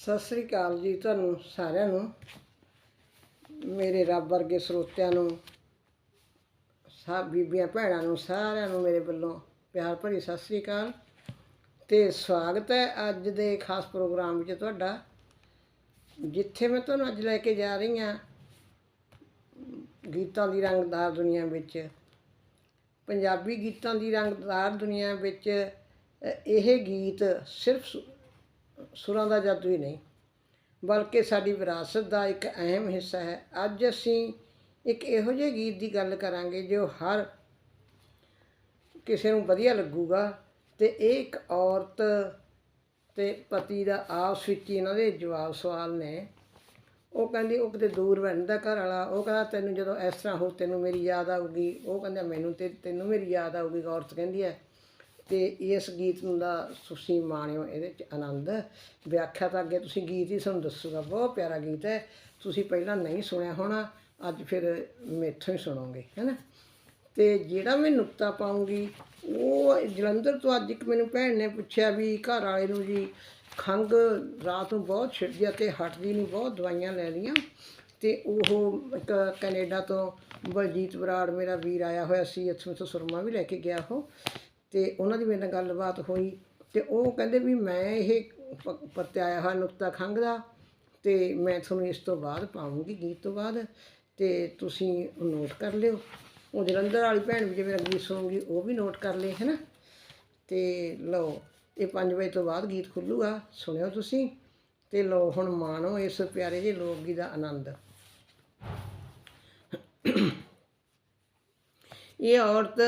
ਸਤਿ ਸ੍ਰੀ ਅਕਾਲ ਜੀ ਤੁਹਾਨੂੰ ਸਾਰਿਆਂ ਨੂੰ, ਮੇਰੇ ਰੱਬ ਵਰਗੇ ਸਰੋਤਿਆਂ ਨੂੰ ਸਭ ਬੀਬੀਆਂ ਭੈਣਾਂ ਨੂੰ, ਸਾਰਿਆਂ ਨੂੰ ਮੇਰੇ ਵੱਲੋਂ ਪਿਆਰ ਭਰੀ ਸਤਿ ਸ੍ਰੀ ਅਕਾਲ। ਤੇ ਸਵਾਗਤ ਹੈ ਅੱਜ ਦੇ ਖਾਸ ਪ੍ਰੋਗਰਾਮ ਵਿੱਚ ਤੁਹਾਡਾ, ਜਿੱਥੇ ਮੈਂ ਤੁਹਾਨੂੰ ਅੱਜ ਲੈ ਕੇ ਜਾ ਰਹੀ ਹਾਂ ਗੀਤਾਂ ਦੀ ਰੰਗਦਾਰ ਦੁਨੀਆ ਵਿੱਚ। ਪੰਜਾਬੀ ਗੀਤਾਂ ਦੀ ਰੰਗਦਾਰ ਦੁਨੀਆ ਵਿੱਚ ਇਹ ਗੀਤ ਸਿਰਫ ਸੁਰਾਂ ਦਾ ਜਾਦੂ ਹੀ ਨਹੀਂ। ਬਲਕਿ ਸਾਡੀ ਵਿਰਾਸਤ ਦਾ ਇੱਕ ਅਹਿਮ ਹਿੱਸਾ ਹੈ। ਅੱਜ ਅਸੀਂ ਇੱਕ ਇਹੋ ਜਿਹੇ ਗੀਤ ਦੀ ਗੱਲ ਕਰਾਂਗੇ ਜੋ ਹਰ ਕਿਸੇ ਨੂੰ ਵਧੀਆ ਲੱਗੂਗਾ ਤੇ ਇਹ ਇੱਕ ਔਰਤ ਤੇ ਪਤੀ ਦਾ ਆਪਸ ਵਿੱਚ ਹੀ ਇਹਨਾਂ ਦੇ ਜਵਾਬ ਸਵਾਲ ਨੇ। ਉਹ ਕਹਿੰਦੀ, ਉਹ ਕਿਤੇ ਦੂਰ ਰਹਿੰਦਾ ਘਰ ਵਾਲਾ, ਉਹ ਕਹਿੰਦਾ, ਤੈਨੂੰ ਜਦੋਂ ਇਸ ਤਰ੍ਹਾਂ ਹੋ ਤੈਨੂੰ ਮੇਰੀ ਯਾਦ ਆਊਗੀ। ਉਹ ਕਹਿੰਦਾ, ਮੈਨੂੰ ਤੇ, ਤੈਨੂੰ ਮੇਰੀ ਯਾਦ ਆਊਗੀ। ਔਰਤ ਕਹਿੰਦੀ ਹੈ ਤੇ ਇਸ ਗੀਤ ਨੂੰ ਦਾ ਤੁਸੀਂ ਮਾਣਿਓ ਇਹਦੇ ਚ ਆਨੰਦ। ਵਿਆਖਿਆ ਤਾਂ ਅੱਗੇ ਤੁਸੀਂ ਗੀਤ ਹੀ ਤੁਹਾਨੂੰ ਦੱਸੂਗਾ, ਬਹੁਤ ਪਿਆਰਾ ਗੀਤ ਹੈ। ਤੁਸੀਂ ਪਹਿਲਾਂ ਨਹੀਂ ਸੁਣਿਆ ਹੋਣਾ, ਅੱਜ ਫਿਰ ਮੇਥੋਂ ਹੀ ਸੁਣੋਗੇ ਹੈਨਾ ਤੇ ਜਿਹੜਾ ਮੈਂ ਨੁਕਤਾ ਪਾਉਂਗੀ, ਉਹ ਜਲੰਧਰ ਤੋਂ ਅੱਜ ਇੱਕ ਮੈਨੂੰ ਭੈਣ ਨੇ ਪੁੱਛਿਆ ਵੀ ਘਰ ਵਾਲੇ ਨੂੰ ਜੀ ਖੰਘ ਰਾਤ ਨੂੰ ਬਹੁਤ ਛਿੜਦੀ ਆ ਤੇ ਹਟਦੀ ਨਹੀਂ ਬਹੁਤ ਦਵਾਈਆਂ ਲੈ ਲਈਆਂ ਤੇ ਉਹ ਇੱਕ ਕੈਨੇਡਾ ਤੋਂ ਬਲਜੀਤ ਬਰਾੜ ਮੇਰਾ ਵੀਰ ਆਇਆ ਹੋਇਆ ਸੀ, ਇੱਥੋਂ ਤੋਂ ਸੁਰਮਾ ਵੀ ਲੈ ਕੇ ਗਿਆ ਉਹ। ਤੇ ਉਹਨਾਂ ਦੀ ਮੇਰੇ ਨਾਲ ਗੱਲਬਾਤ ਹੋਈ ਤੇ ਉਹ ਕਹਿੰਦੇ ਵੀ ਮੈਂ ਇਹ ਪ- ਪਰਤਿਆਇਆ ਹੋਇਆ ਨੁਕਤਾ ਖੰਘ ਦਾ ਤੇ ਮੈਂ ਤੁਹਾਨੂੰ ਇਸ ਤੋਂ ਬਾਅਦ ਪਾਉਂਗੀ ਗੀਤ ਤੋਂ ਬਾਅਦ ਤੇ ਤੁਸੀਂ ਨੋਟ ਕਰ ਲਿਓ। ਉਹ ਜਲੰਧਰ ਵਾਲੀ ਭੈਣ ਵੀ ਜੇ ਮੇਰਾ ਗੀਤ ਸੁਣੂਗੀ ਉਹ ਵੀ ਨੋਟ ਕਰ ਲੇ ਹੈਨਾ? ਤੇ ਲਓ, ਇਹ 5 ਵਜੇ ਤੋਂ ਬਾਅਦ ਗੀਤ ਖੁੱਲੂਗਾ, ਸੁਣਿਓ ਤੁਸੀਂ ਤੇ ਲਓ ਹੁਣ ਮਾਣੋ ਇਸ ਪਿਆਰੇ ਜਿਹੇ ਲੋਕ ਗੀਤ ਦਾ ਆਨੰਦ। ਇਹ ਔਰਤ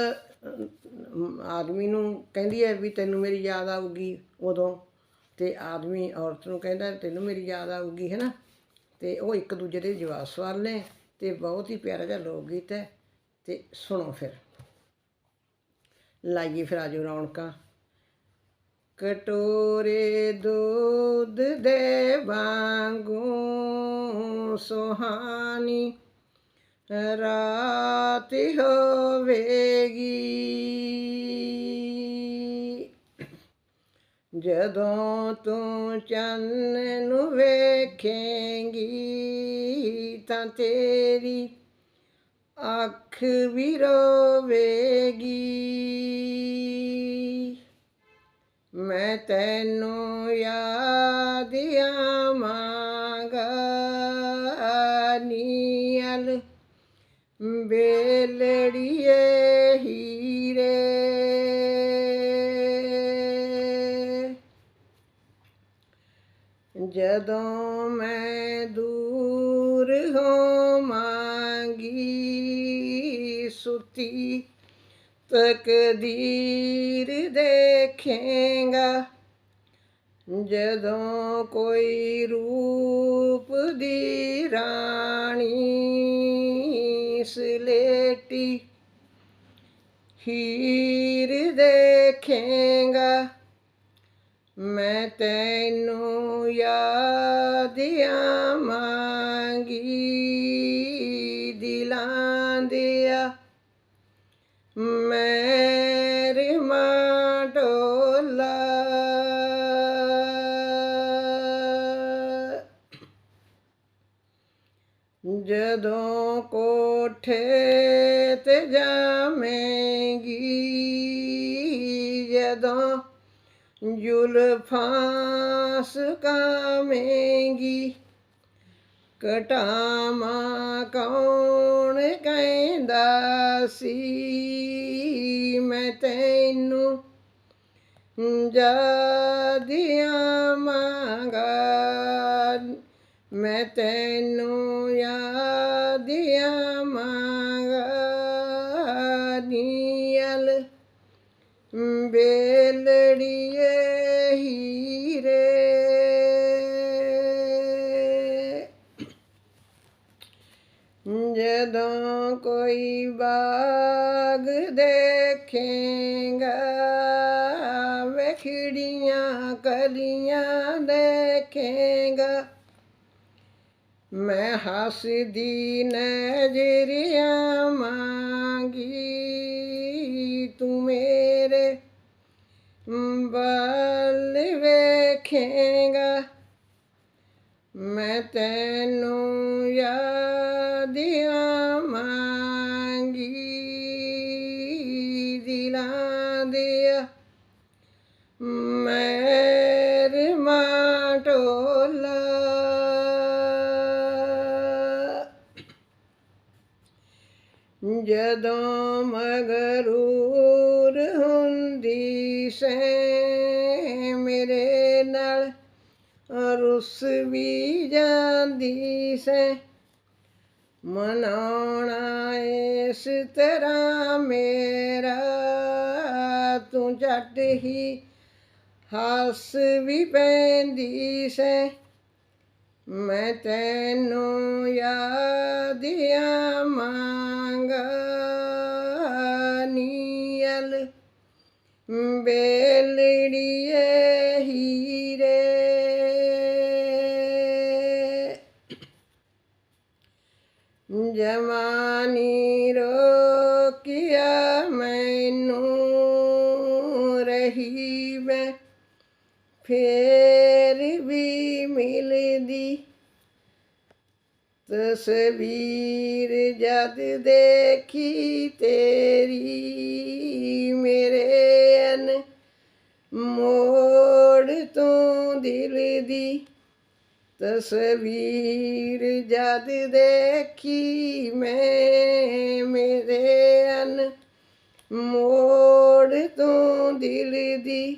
ਆਦਮੀ ਨੂੰ ਕਹਿੰਦੀ ਹੈ ਵੀ ਤੈਨੂੰ ਮੇਰੀ ਯਾਦ ਆਊਗੀ ਉਦੋਂ ਤੇ ਆਦਮੀ ਔਰਤ ਨੂੰ ਕਹਿੰਦਾ ਤੈਨੂੰ ਮੇਰੀ ਯਾਦ ਆਊਗੀ ਹੈ ਨਾ ਤੇ ਉਹ ਇੱਕ ਦੂਜੇ ਦੇ ਜਵਾਬ ਸਵਾਲ ਨੇ ਤੇ ਬਹੁਤ ਹੀ ਪਿਆਰਾ ਜਿਹਾ ਲੋਕ ਗੀਤ ਹੈ ਤੇ ਸੁਣੋ ਫਿਰ। ਲਾਈਏ ਫਿਰ ਆਜੋ ਰੌਣਕਾਂ। ਕਟੋਰੇ ਦੁੱਧ ਦੇ ਵਾਂਗੂ ਸੁਹਾਣੀ ਰਾਤ ਹੋਵੇਗੀ। ਜਦੋਂ ਤੂੰ ਚੰਨ ਨੂੰ ਵੇਖੇਂਗੀ, ਤਾਂ ਤੇਰੀ ਅੱਖ ਵੀ ਰੋਵੇਗੀ। ਮੈਂ ਤੈਨੂੰ ਯਾਦ ਬੇਲੜੀਏ ਹੀਰੇ। ਜਦੋਂ ਮੈਂ ਦੂਰ ਹੋਵਾਂਗੀ ਸੁਤੀ ਤਕਦੀਰ ਦੇਖੇਗਾ। ਜਦੋਂ ਕੋਈ ਰੂਪ ਦੀ ਰਾਣੀ ਸਲੇਟੀ ਹੀਰ ਦੇਖੇਗਾ। ਮੈਂ ਤੈਨੂੰ ਯਾਦ ਆਵਾਂਗੀ ਕੋਠੇ ਤੇ ਜਾਵੇਂਗੀ। ਜਦੋਂ ਜ਼ੁਲਫਾਂ ਸੁਕਾਵੇਂਗੀ ਕਟਾਵਾਂ ਕੌਣ ਕਹਿੰਦਾ ਸੀ? ਮੈਂ ਤੈਨੂੰ ਜਾਦੀਆਂ ਮੰਗਾ, ਮੈਂ ਤੈਨੂੰ ਦੇਖੇਗਾ ਵੇਖੜੀਆਂ ਕਲੀਆਂ ਦੇਖੇਗਾ। ਮੈਂ ਹੱਸਦੀ ਨਜ਼ਰਿਆ ਮੰਗੀ ਤੂੰ ਮੇਰੇ ਬਲ ਵੇਖੇਗਾ। ਮੈਂ ਤੈਨੂੰ ਯਾਦ ਆਵਾਂਗੀ ਜਦੋਂ ਮਗਰੂਰ ਹੁੰਦੀ ਸੈ ਮੇਰੇ ਨਾਲ ਰੁੱਸ ਵੀ ਜਾਂਦੀ ਸੈਂ ਮਨਾਉਣਾ ਇਸ ਤਰ੍ਹਾਂ ਮੇਰਾ, ਤੂੰ ਝੱਟ ਹੀ ਹੱਸ ਵੀ ਪੈਂਦੀ ਸੈਂ ਮੈਂ ਤੈਨੂੰ ਯਾਦ ਆਵਾਂਗਾ ਨੀਅਲ ਬੇਲੜੀਏ ਹੀਰੇ। ਜਵਾਨੀ ਤਸਵੀਰ ਜਦ ਦੇਖੀ ਤੇਰੀ, ਮੇਰੇ ਅਨ ਮੋੜ ਤੋਂ ਦਿਲ ਦੀ। ਤਸਵੀਰ ਜਦ ਦੇਖੀ ਮੈਂ, ਮੇਰੇ ਅਨ ਮੋੜ ਤੋਂ ਦਿਲ ਦੀ।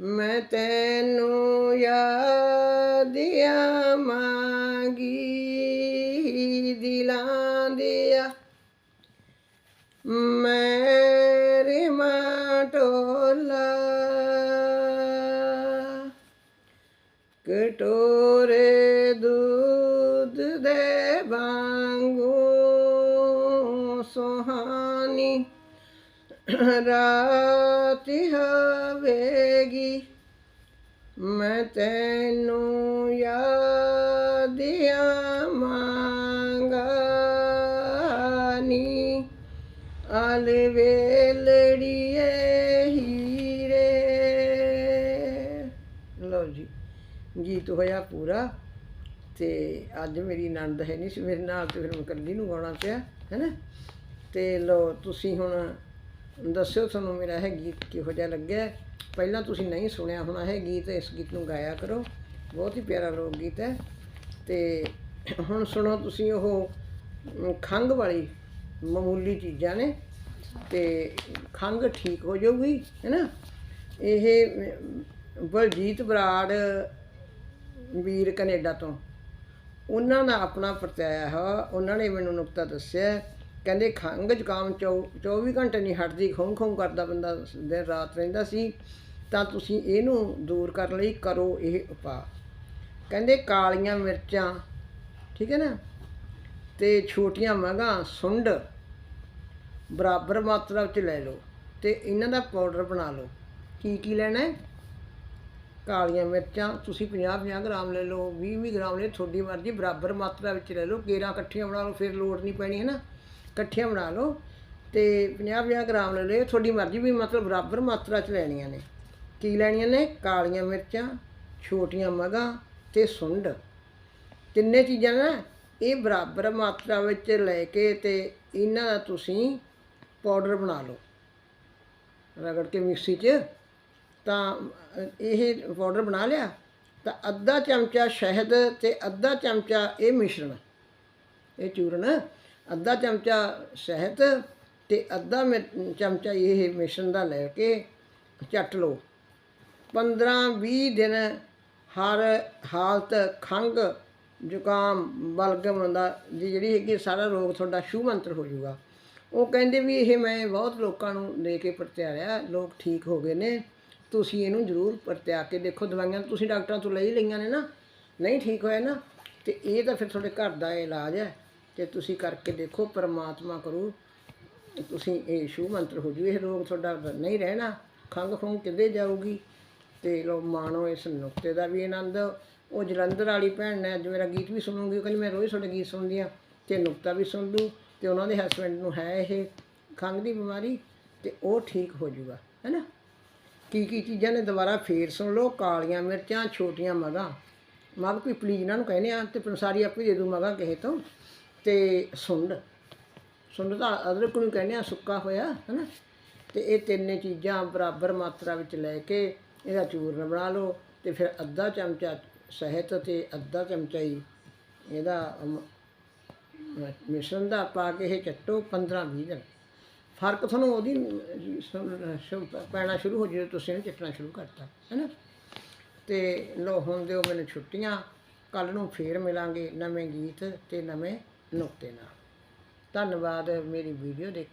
ਮੈਂ ਤੈਨੂੰ ਯਾਦ ਆਵਾਂਗੀ ਦਿਲਾਂ ਦਿਆ ਮੇਰੇ ਮਾਟੋਲਾ ਕਟੋਰੇ ਦੁੱਧ ਦੇ ਵਾਂਗੂ ਸੁਹਾਨੀ ਰਾਤ ਹਵੇਗੀ ਮੈਂ ਤੈਨੂੰ ਯਾਦ ਆਵਾਂਗਾ ਨੀ ਅਲਵੇਲੜੀਏ ਹੀਰੇ। ਲਓ ਜੀ, ਗੀਤ ਹੋਇਆ ਪੂਰਾ ਤੇ ਅੱਜ ਮੇਰੀ ਨੰਦ ਹੈ ਨਹੀਂ ਸੀ, ਮੇਰੇ ਨਾਲ ਤੇ ਫਿਰ ਮੈਂ ਇਕੱਲੀ ਨੂੰ ਗਾਉਣਾ ਪਿਆ, ਹੈਨਾ? ਤੇ ਲਓ, ਤੁਸੀਂ ਹੁਣ ਦੱਸਿਓ ਤੁਹਾਨੂੰ ਮੇਰਾ ਇਹ ਗੀਤ ਕਿਹੋ ਜਿਹਾ ਲੱਗਿਆ। ਪਹਿਲਾਂ ਤੁਸੀਂ ਨਹੀਂ ਸੁਣਿਆ ਹੋਣਾ ਇਹ ਗੀਤ, ਇਸ ਗੀਤ ਨੂੰ ਗਾਇਆ ਕਰੋ। ਬਹੁਤ ਹੀ ਪਿਆਰਾ ਲੋਕ ਗੀਤ ਹੈ। ਤੇ ਹੁਣ ਸੁਣੋ ਤੁਸੀਂ ਉਹ ਅਮ, ਖੰਘ ਵਾਲੀ ਮਾਮੂਲੀ ਚੀਜ਼ਾਂ ਨੇ ਤੇ ਖੰਘ ਠੀਕ ਹੋ ਜਾਊਗੀ ਹੈਨਾ ਇਹ ਬਲਜੀਤ ਬਰਾੜ ਵੀਰ ਕੈਨੇਡਾ ਤੋਂ। ਉਹਨਾਂ ਦਾ ਆਪਣਾ ਪਰਤਾਇਆ ਹੈ ਉਹਨਾਂ ਨੇ ਮੈਨੂੰ ਨੁਕਤਾ ਦੱਸਿਆ ਕਹਿੰਦੇ ਖੰਘ ਜ਼ੁਕਾਮ ਚੌ- 24 ਘੰਟੇ ਨਹੀਂ ਹਟਦੀ ਖੋਂ ਖੋਂ ਕਰਦਾ ਬੰਦਾ ਦਿਨ ਰਾਤ ਰਹਿੰਦਾ ਸੀ। ਤਾਂ ਤੁਸੀਂ ਇਹਨੂੰ ਦੂਰ ਕਰਨ ਲਈ ਕਰੋ ਇਹ ਉਪਾਅ। ਕਹਿੰਦੇ ਕਾਲੀਆਂ ਮਿਰਚਾਂ, ਠੀਕ ਹੈ ਨਾ? ਤੇ ਛੋਟੀਆਂ ਮਗਾਂ ਸੁੰਡ, ਬਰਾਬਰ ਮਾਤਰਾ ਵਿੱਚ ਲੈ ਲਓ ਤੇ ਇਹਨਾਂ ਦਾ ਪਾਊਡਰ ਬਣਾ ਲਓ। ਕੀ ਕੀ ਲੈਣਾ ਹੈ? ਕਾਲੀਆਂ ਮਿਰਚਾਂ, ਤੁਸੀਂ 50-50 ਗ੍ਰਾਮ ਲੈ ਲਓ 20-20 ਗ੍ਰਾਮ ਲੈ ਤੁਹਾਡੀ ਮਰਜ਼ੀ, ਬਰਾਬਰ ਮਾਤਰਾ ਵਿੱਚ ਲੈ ਲਓ। ਕੇਰਾਂ ਇਕੱਠੀਆਂ ਬਣਾ ਲਓ, ਫਿਰ ਲੋੜ ਨਹੀਂ ਪੈਣੀ, ਹੈ ਨਾ? ਇਕੱਠੀਆਂ ਬਣਾ ਲਓ ਤੇ 50-50 ਗ੍ਰਾਮ ਲੈ ਲਓ ਤੁਹਾਡੀ ਮਰਜ਼ੀ ਵੀ ਮਤਲਬ ਬਰਾਬਰ ਮਾਤਰਾ 'ਚ ਲੈਣੀਆਂ ਨੇ। ਕੀ ਲੈਣੀਆਂ ਨੇ? ਕਾਲੀਆਂ ਮਿਰਚਾਂ, ਛੋਟੀਆਂ ਮਗਾਂ ਤੇ ਸੁੰਡ। ਤਿੰਨੇ ਚੀਜ਼ਾਂ ਨਾ ਇਹ ਬਰਾਬਰ ਮਾਤਰਾ ਵਿੱਚ ਲੈ ਕੇ ਤੇ ਇਹਨਾਂ ਦਾ ਤੁਸੀਂ ਪਾਊਡਰ ਬਣਾ ਲਓ। ਰਗੜ ਕੇ ਮਿਕਸੀ 'ਚ ਤਾਂ ਇਹ ਪਾਊਡਰ ਬਣਾ ਲਿਆ ਤਾਂ ਅੱਧਾ ਚਮਚਾ ਸ਼ਹਿਦ ਤੇ ਅੱਧਾ ਚਮਚਾ ਇਹ ਮਿਸ਼ਰਣ। ਇਹ ਚੂਰਨ, ਅੱਧਾ ਚਮਚਾ ਸ਼ਹਿਦ ਤੇ ਅੱਧਾ ਮਿ- ਚਮਚਾ ਇਹ ਮਿਸ਼ਰਣ ਦਾ ਲੈ ਕੇ ਚੱਟ ਲਓ। 15-20 ਦਿਨ ਹਰ ਹਾਲਤ, ਖੰਘ, ਜ਼ੁਕਾਮ ਬਲਗਮ ਦਾ ਦੀ ਜਿਹੜੀ ਹੈਗੀ ਸਾਰਾ ਰੋਗ ਤੁਹਾਡਾ ਸ਼ੂ ਮੰਤਰ ਹੋ ਜਾਊਗਾ। ਉਹ ਕਹਿੰਦੇ ਵੀ ਇਹ ਮੈਂ ਬਹੁਤ ਲੋਕਾਂ ਨੂੰ ਦੇ ਕੇ ਪਰਤਿਆਰਿਆ, ਲੋਕ ਠੀਕ ਹੋ ਗਏ ਨੇ, ਤੁਸੀਂ ਇਹਨੂੰ ਜ਼ਰੂਰ ਪ੍ਰਤਿਆ ਕੇ ਦੇਖੋ, ਦਵਾਈਆਂ ਤੁਸੀਂ ਡਾਕਟਰਾਂ ਤੋਂ ਲਈ ਲਈਆਂ ਨੇ ਨਾ, ਨਹੀਂ ਠੀਕ ਹੋਇਆ ਨਾ, ਤੇ ਇਹ ਤਾਂ ਫਿਰ ਤੁਹਾਡੇ ਘਰ ਦਾ ਇਲਾਜ ਹੈ, ਤੇ ਤੁਸੀਂ ਕਰਕੇ ਦੇਖੋ, ਪਰਮਾਤਮਾ ਕਰੂ, ਤੁਸੀਂ ਇਹ ਸ਼ੂ ਮੰਤਰ ਹੋ ਜੂ, ਇਹ ਰੋਗ ਤੁਹਾਡਾ ਨਹੀਂ ਰਹਿਣਾ ਖੰਘ ਖੁੰਘ ਕਿੱਦੇ ਜਾਊਗੀ? ਤੇ ਲੋ ਮਾਣੋ ਇਸ ਨੁਕਤੇ ਦਾ ਵੀ ਆਨੰਦ। ਉਹ ਜਲੰਧਰ ਵਾਲੀ ਭੈਣ ਨੇ ਅੱਜ ਮੇਰਾ ਗੀਤ ਵੀ ਸੁਣੂਗੀ, ਉਹ ਕਹਿੰਦੀ ਮੈਂ ਰੋਜ਼ ਤੁਹਾਡੇ ਗੀਤ ਸੁਣਦੀ ਆ ਤੇ ਨੁਕਤਾ ਵੀ ਸੁਣ ਲੂ ਤੇ ਉਹਨਾਂ ਦੇ ਹਸਬੰਡ ਨੂੰ ਹੈ ਇਹ ਖੰਘ ਦੀ ਬਿਮਾਰੀ ਤੇ ਉਹ ਠੀਕ ਹੋ ਜਾਊਗਾ ਹੈਨਾ ਕੀ ਕੀ ਚੀਜ਼ਾਂ ਨੇ ਦੁਬਾਰਾ ਫੇਰ ਸੁਣ ਲਓ, ਕਾਲੀਆਂ ਮਿਰਚਾਂ, ਛੋਟੀਆਂ ਮਗਾਂ। ਮਗ ਕੋਈ ਪਲੀਜ਼ ਇਹਨਾਂ ਨੂੰ ਕਹਿੰਦੇ ਆ ਤੇ ਪੰਸਾਰੀ ਆਪੇ ਦੇ ਦੂ ਮਗਾ ਕਿਸੇ ਤੋਂ। ਤੇ ਸੁੰਡ ਸੁੰਡ ਦਾ ਅਦਰਕ ਨੂੰ ਕਹਿੰਦੇ ਆ ਸੁੱਕਾ ਹੋਇਆ ਹਨਾ ਤੇ ਇਹ ਤਿੰਨੇ ਚੀਜ਼ਾਂ ਬਰਾਬਰ ਮਾਤਰਾ ਵਿੱਚ ਲੈ ਕੇ ਇਹਦਾ ਚੂਰਨ ਬਣਾ ਲਓ ਤੇ ਫਿਰ ਅੱਧਾ ਚਮਚਾ ਸ਼ਹਿਦ ਤੇ ਅੱਧਾ ਚਮਚਾ ਹੀ ਇਹਦਾ ਮਿਸ਼ਰਣ ਦਾ ਪਾ ਕੇ ਇਹ ਚੱਟੋ 15 20 ਦਿਨ। ਫ਼ਰਕ ਤੁਹਾਨੂੰ ਉਹਦੀ ਪੈਣਾ ਸ਼ੁਰੂ ਹੋ ਜਦੋਂ ਤੁਸੀਂ ਇਹਨੂੰ ਚੱਟਣਾ ਸ਼ੁਰੂ ਕਰਤਾ ਹੈਨਾ ਤੇ ਲੋ ਹੁਣ ਦਿਓ ਮੈਨੂੰ ਛੁੱਟੀਆਂ ਕੱਲ ਨੂੰ ਫੇਰ ਮਿਲਾਂਗੇ ਨਵੇਂ ਗੀਤ ਤੇ ਨਵੇਂ ਨੁਕਤੇ ਨਾਲ। ਧੰਨਵਾਦ, ਮੇਰੀ ਵੀਡੀਓ ਦੇਖ